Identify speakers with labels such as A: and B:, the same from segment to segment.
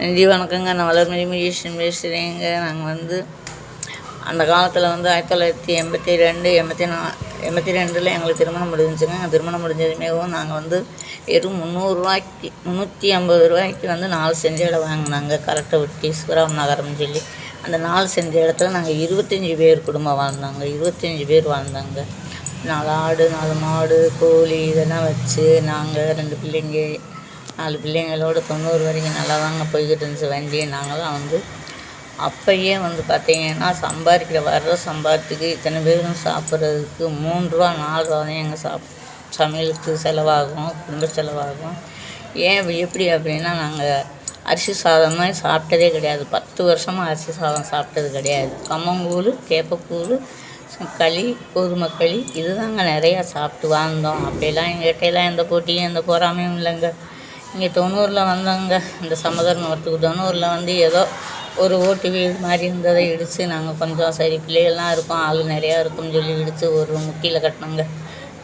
A: நன்றி வணக்கங்க. நான் வளர்மதி முயேஷன் பேசுகிறேங்க நாங்கள் வந்து அந்த காலத்தில் வந்து ஆயிரத்தி தொள்ளாயிரத்தி எண்பத்தி ரெண்டு எண்பத்தி நா எண்பத்தி ரெண்டில் எங்களுக்கு திருமணம் முடிஞ்சுங்க. திருமணம் முடிஞ்சதுமேவும் நாங்கள் வந்து வெறும் முந்நூறுரூவாய்க்கு முந்நூற்றி ஐம்பது ரூபாய்க்கு வந்து நாலு செஞ்ச இடம் வாங்கினாங்க. கரெக்டை ஒட்டி சிவராம் நகரம்னு சொல்லி. அந்த நாலு செஞ்ச இடத்துல நாங்கள் இருபத்தஞ்சி பேர் குடும்பம் வாழ்ந்தாங்க. இருபத்தஞ்சி பேர் வாழ்ந்தாங்க. நாலு ஆடு நாலு மாடு கோழி இதெல்லாம் வச்சு நாங்கள் ரெண்டு பிள்ளைங்க நாலு பிள்ளைங்களோட தொண்ணூறு வரைக்கும் நல்லா தாங்க போய்கிட்டு இருந்துச்சு வண்டி நாங்களாம் வந்து அப்பயே வந்து பார்த்தீங்கன்னா சம்பாதிக்கிற வர்ற சம்பாதத்துக்கு இத்தனை பேரும் சாப்பிட்றதுக்கு மூணு ரூபா நாலு ரூபா தான் எங்கள் சாப் சமையலுக்கு செலவாகும் குடும்ப செலவாகும். ஏன் எப்படி அப்படின்னா நாங்கள் அரிசி சாதம் மாதிரி சாப்பிட்டதே கிடையாது. பத்து வருஷமாக அரிசி சாதம் சாப்பிட்டது கிடையாது. கம்மங்கூழ் கேப்பக்கூழ் களி கோதுமை களி இதுதாங்க நிறையா சாப்பிட்டு வாழ்ந்தோம். அப்படியெல்லாம் எங்கிட்டலாம் எந்த போட்டியும் எந்த பொறாமையும் இல்லைங்க. இங்கே தொண்ணூறில் வந்தாங்க. இந்த சமதர்மத்துக்கு தொண்ணூறில் வந்து ஏதோ ஒரு ஓட்டு வீடு மாதிரி இருந்ததை இடித்து நாங்கள் கொஞ்சம் சரி பிள்ளைகள்லாம் இருக்கோம் ஆள் நிறையா இருக்கும்னு சொல்லி இடித்து ஒரு முக்கியில் கட்டினோங்க.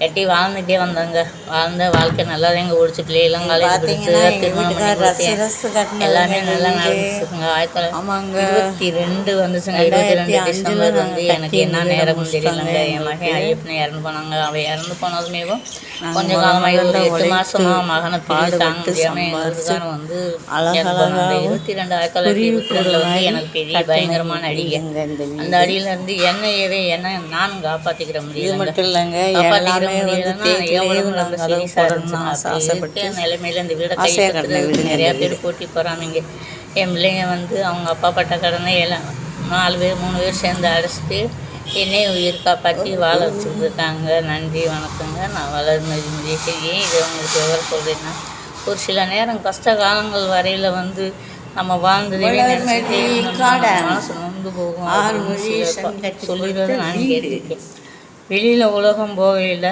A: கட்டி வாழ்ந்துட்டே வந்தாங்க. வாழ்ந்த வாழ்க்கை நல்லா எங்க ஓடிச்சு பிள்ளைகள்லாம் காலேஜ் படிச்சு
B: எங்கள்
A: திருமணம் எல்லாமே நல்லா. நடந்துச்சுங்க. ஆயிரத்தி தொள்ளாயிரத்தி. இருபத்தி ரெண்டு வந்துச்சுங்க. இருபத்தி ரெண்டு டிசம்பர் வந்து எனக்கு என்ன நேரம் தெரியலங்க. என் மகன். ஐயப்பன் இறந்து போனாங்க. அவன் இறந்து போனதுமேவும்
B: நாங்க
A: கொஞ்ச
B: முதல்
A: காலமாக ஒரு எட்டு
B: உழைத்து
A: மாசமா மகனை பிரிவு தாங்க முடியாம வந்து. இருபத்தி ரெண்டு ஆயிரத்தி தொள்ளாயிரத்தி இருபத்தி ரெண்டுல வந்து எனக்கு பெரிய பயங்கரமான அடிங்க அந்த அடியில இருந்து என்னையவே என்ன நானும்
B: மட்டும் இல்லைங்க.
A: காப்பாத்திக்கிற
B: எல்லாமே வந்து
A: நிலைமையில இந்த வீடை
B: ஆசையா
A: கை
B: கட்டின வீடுங்க
A: நிறைய பேர் போட்டி போறாமீங்க என் பிள்ளைங்க வந்து அவங்க அப்பா பட்ட கடனை எல்லாம் நாலு பேர் மூணு பேர் சேர்ந்து அடைச்சிட்டு என்னையும் உயிர் காப்பாற்றி வாழ வச்சுட்டு இருக்காங்க நன்றி வணக்கங்க. நான் வளர்மதி ஏன் இதை உங்களுக்கு விவரம் சொல்கிறேன்னா ஒரு சில நேரம் கஷ்ட காலங்கள் வரையில் வந்து நம்ம வாழ்ந்ததே. மனசு நொந்து போகும்
B: ஆறு
A: அப்படின்னு
B: மொழி
A: சில
B: சண்டை
A: ப-
B: கட்டி
A: சொல்லுறது
B: கொடுத்த
A: நான். கேட்டிருக்கேன். வெளியில் உலகம் போகையில்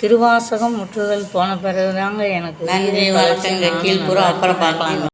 A: திருவாசகம் முற்றுதல் போன பிறகுதாங்க எனக்கு
B: நன்றி
A: உயிரே
B: கீழ்ப்புறம் அப்புறம் பார்க்கலாம்.